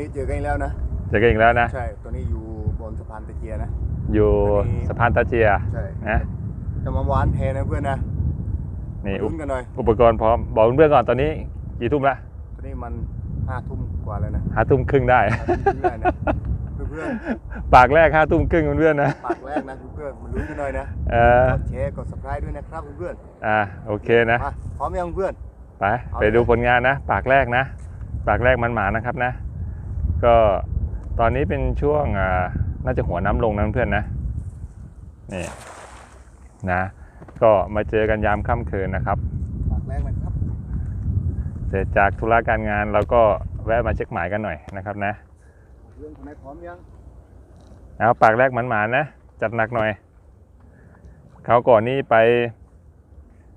นี้เจอกันอีกแล้วนะเจอกันอีกแล้วนะ ใช่ตัวนี้อยู่บนสะพานตะเกียนะอยู่วันนี้สะพานตาเจียใช่นะจะมาหวานแทนะเพื่อนนะนี่อุลุ้นกันหน่อยอุปกรณ์พร้อมบอกเพื่อนๆก่อนตอนนี้กี่ทุ่มละตัวนี้มันห้าทุ่มกว่าแล้วนะห้าทุ่มครึ่งได้ห้าทุ่มครึ่งได้นะเพื่อนปากแรกห้าทุ่มครึ่งเพื่อนๆนะๆปากแรกนะเพื่อนๆมาลุ้นกันหน่อยนะเออกดแชร์กด subscribe ด้วยนะครับเพื่อนอ่าโอเคๆนะมาพร้อมยังเพื่อนไปเอาไปดูผลงานนะ ปากแรกนะ ปากแรกมันหมานะครับนะ ก็ตอนนี้เป็นช่วงอ่าน่าจะหัวน้ำลงนะเพื่อนนะนี่นะก็มาเจอกันยามค่ำคืนนะครับปากแรกนะครับ เสร็จจากธุระการงานเราก็แวะมาเช็คหมายกันหน่อยนะครับนะเพื่อนคนไหนพร้อมยัง เอาปากแรกมันหมานะ จัดหนักหน่อยเขาวก่อนนี่ไป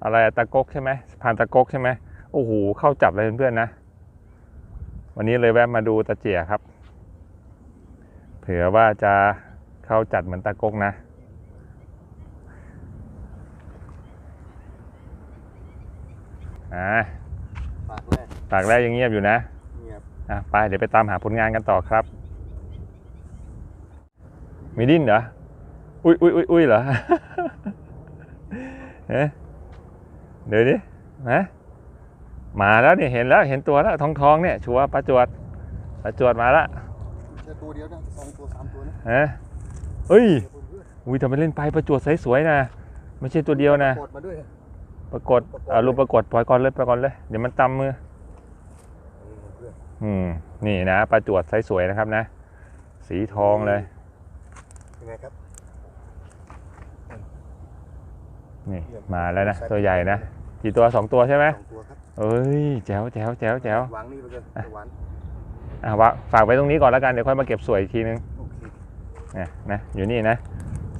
อะไรอะตะกกใช่ไหมสะพานตะกกใช่ไหมโอ้โหเข้าจับเลยเพื่อนๆนะ วันนี้เลยแวะมาดูตะเจียครับ เผื่อว่าจะเข้าจัดเหมือนตะกกนะ อ่าปากแรกปากแรกยังเงียบอยู่นะ เงียบ อะไปเดี๋ยวไปตามหาผลงานกันต่อครับ มีดิ้นเหรอ อุ้ยอุ้ยอุ้ยอุ้ยเหรอเอ๊ะเดี๋ยวดินะ มาแล้วเนี่ยเห็นแล้วเห็นตัวแล้วทองทองๆเนี่ยชัวร์ปลาจวดปลาจวดมาละแค่ตัวเดียวนะสองตัวสามตัวนะฮะเฮ้ยเพื่อนอุ้ยทำไมเล่นไปปลาจวดสวยๆนะไม่ใช่ตัวเดียวนะกดมาด้วยปรากฏอ่ารูปปรากฏปล่อยก่อนเลยปล่อยก่อนเลยเดี๋ยวมันตำมือเพื่อนอืมนี่นะปลาจวดสวยๆนะครับนะ สีทองเลยยังไงครับนี่มาแล้วนะตัวใหญ่นะ กี่ตัวสองตัวใช่ไหมสองตัวครับเอ้ยแจ๋วแจ๋วแจ๋วแจ๋ววางนี่ไปเลยหวานอะวะฝากไว้ตรงนี้ก่อนแล้วกันเดี๋ยวค่อยมาเก็บสวยอีกทีนึงโอเคนะนะอยู่นี่นะ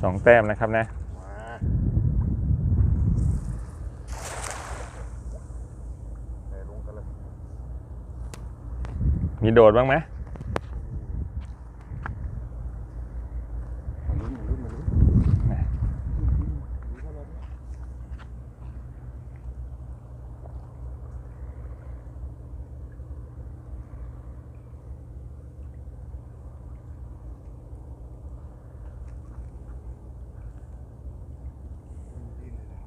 สองแต้มนะครับนะมาไปลงกันเลยมีโดดบ้างไหม มาลุ้นมาลุ้นมาลุ้น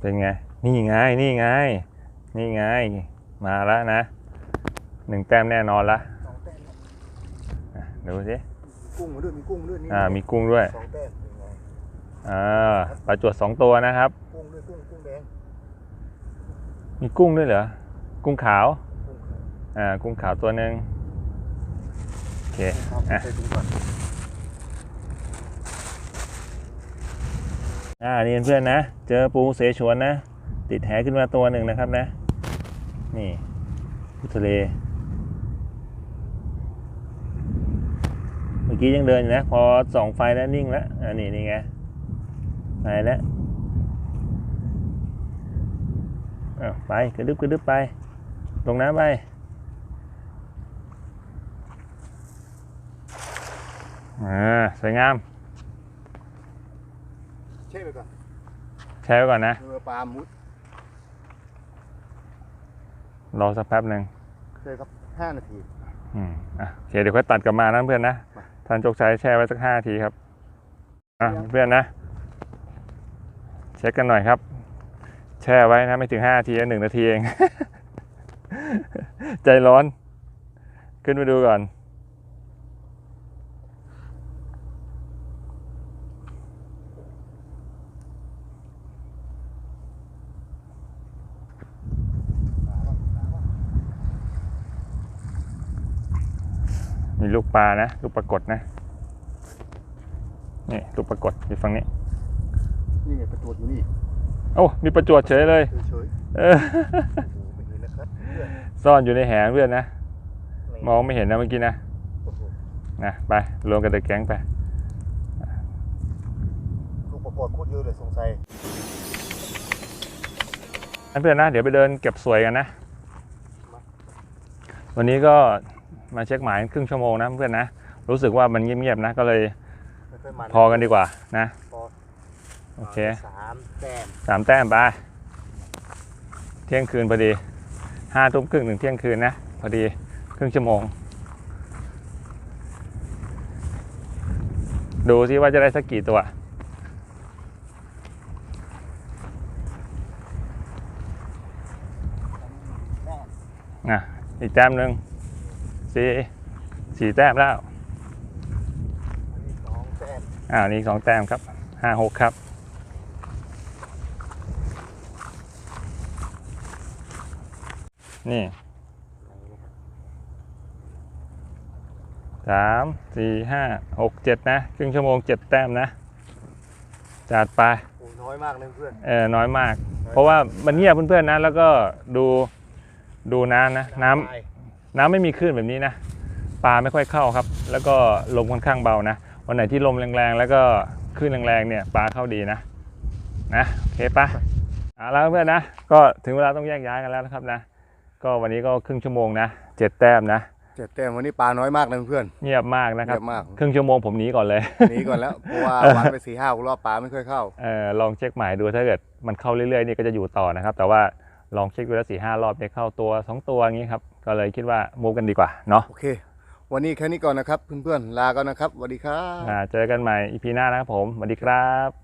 เป็นไง นี่ไง นี่ไง นี่ไง มาแล้วนะ หนึ่งแต้มแน่นอนละสองแต้มครับอะดูสิมีกุ้งมาด้วยมีกุ้งมาด้วยนี่อ่า มีกุ้งด้วย สองแต้มเป็นไงอ่า ปลาจวดสองตัวนะครับ กุ้งด้วยกุ้งกุ้งแดงมีกุ้งด้วยเหรอ กุ้งขาว กุ้งขาวอ่า กุ้งขาวตัวหนึ่งโอเคครับอะ ใส่ถุงก่อน อ่านี่เพื่อนนะ เจอปูเสฉวนนะ ติดแหขึ้นมาตัวหนึ่งนะครับนะ นี่พุทะเล เมื่อกี้ยังเดินอยู่นะ พอส่องไฟแล้วนิ่งแล้วอ่านี่นี่ไงไปแล้วอ้าวไปกระดึบกระดึบไป ลงน้ำไปอ่าสวยงาม ไปก่อนแช่ไว้ก่อนนะเรือปลามุดรอสักแป๊บหนึ่งเคยครับห้านาทีอืมอะโอเคเดี๋ยวค่อยตัดกลับมานะเพื่อนนะมาท่านโจกชัยแช่ไว้สักห้านาทีครับอะเพื่อนนะ เช็คกันหน่อยครับ แช่ไว้นะไม่ถึงห้านาทีหนึ่งนาทีเอง ใจร้อน ขึ้นมาดูก่อน มีลูกปลานะ ลูกปรากฏนะ นี่ลูกปรากฏอยู่ฝั่งนี้ นี่ไงประจวดอยู่นี่โอ้มีประจวดเฉยเลยเฉยเออๆโอ้โหไม่เห็นนะครับเพื่อนซ่อนอยู่ในแหงเพื่อนนะ มองไม่เห็นนะเมื่อกี้นะ โอ้โหนะไปรวมกันเดอะแก๊งไป ลูกประกวดโคตรเยอะเลยสงสัยเพื่อนๆนะเดี๋ยวไปเดินเก็บสวยกันนะ วันนี้ก็ มาเช็คหมายครึ่งชั่วโมงนะเพื่อนนะรู้สึกว่ามันเงียบๆนะก็เลยไม่ค่อยมันพอกันดีกว่านะพอโอเคสามแต้มสามแต้มไปเที่ยงคืนพอดีห้าทุ่มครึ่งถึงเที่ยงคืนนะพอดีครึ่งชั่วโมง ดูซิว่าจะได้สักกี่ตัวอะอีกแต้มหนึ่ง สี่สี่แต้มแล้วอันนี้สองแต้มอ่านี่สองแต้มครับห้าหกครับนี่สามสี่ห้าหกเจ็ดนะ ครึ่งชั่วโมงเจ็ดแต้มนะ จัดไปโอ้น้อยมากเลยเพื่อนเออน้อยมาก เพราะว่ามันเงียบเพื่อนๆนะ แล้วก็ดูดูน้ำนะ น้ำ ตายน้ำไม่มีคลื่นแบบนี้นะปลาไม่ค่อยเข้าครับ แล้วก็ลมค่อนข้างเบานะวันไหนที่ลมแรงๆ แล้วก็คลื่นแรงๆเนี่ยปลาเข้าดีนะนะโอเคปะเอาแล้วเพื่อนนะก็ถึงเวลาต้องแยกย้ายกันแล้วนะครับนะ ก็วันนี้ก็ครึ่งชั่วโมงนะเจ็ดแต้มนะเจ็ดแต้มวันนี้ปลาน้อยมากเลยเพื่อนเงียบมากนะครับเยอะมากครึ่งชั่วโมงผมหนีก่อนเลยหนีก่อนแล้วเพราะว่าวันไปสี่ห้ารอบปลาไม่ค่อยเข้าเออลองเช็คหมายดูถ้าเกิดมันเข้าเรื่อยๆนี่ก็จะอยู่ต่อนะครับ แต่ว่าลองเช็คดูแล้วสี่ห้ารอบเนี่ยเข้าตัวสองตัวอย่างนี้ครับ ก็เลยคิดว่ามูฟกันดีกว่าเนาะโอเค วันนี้แค่นี้ก่อนนะครับเพื่อนๆลาก่อนนะครับสวัสดีครับ อ่าเจอกันใหม่อีพีหน้านะครับผมสวัสดีครับ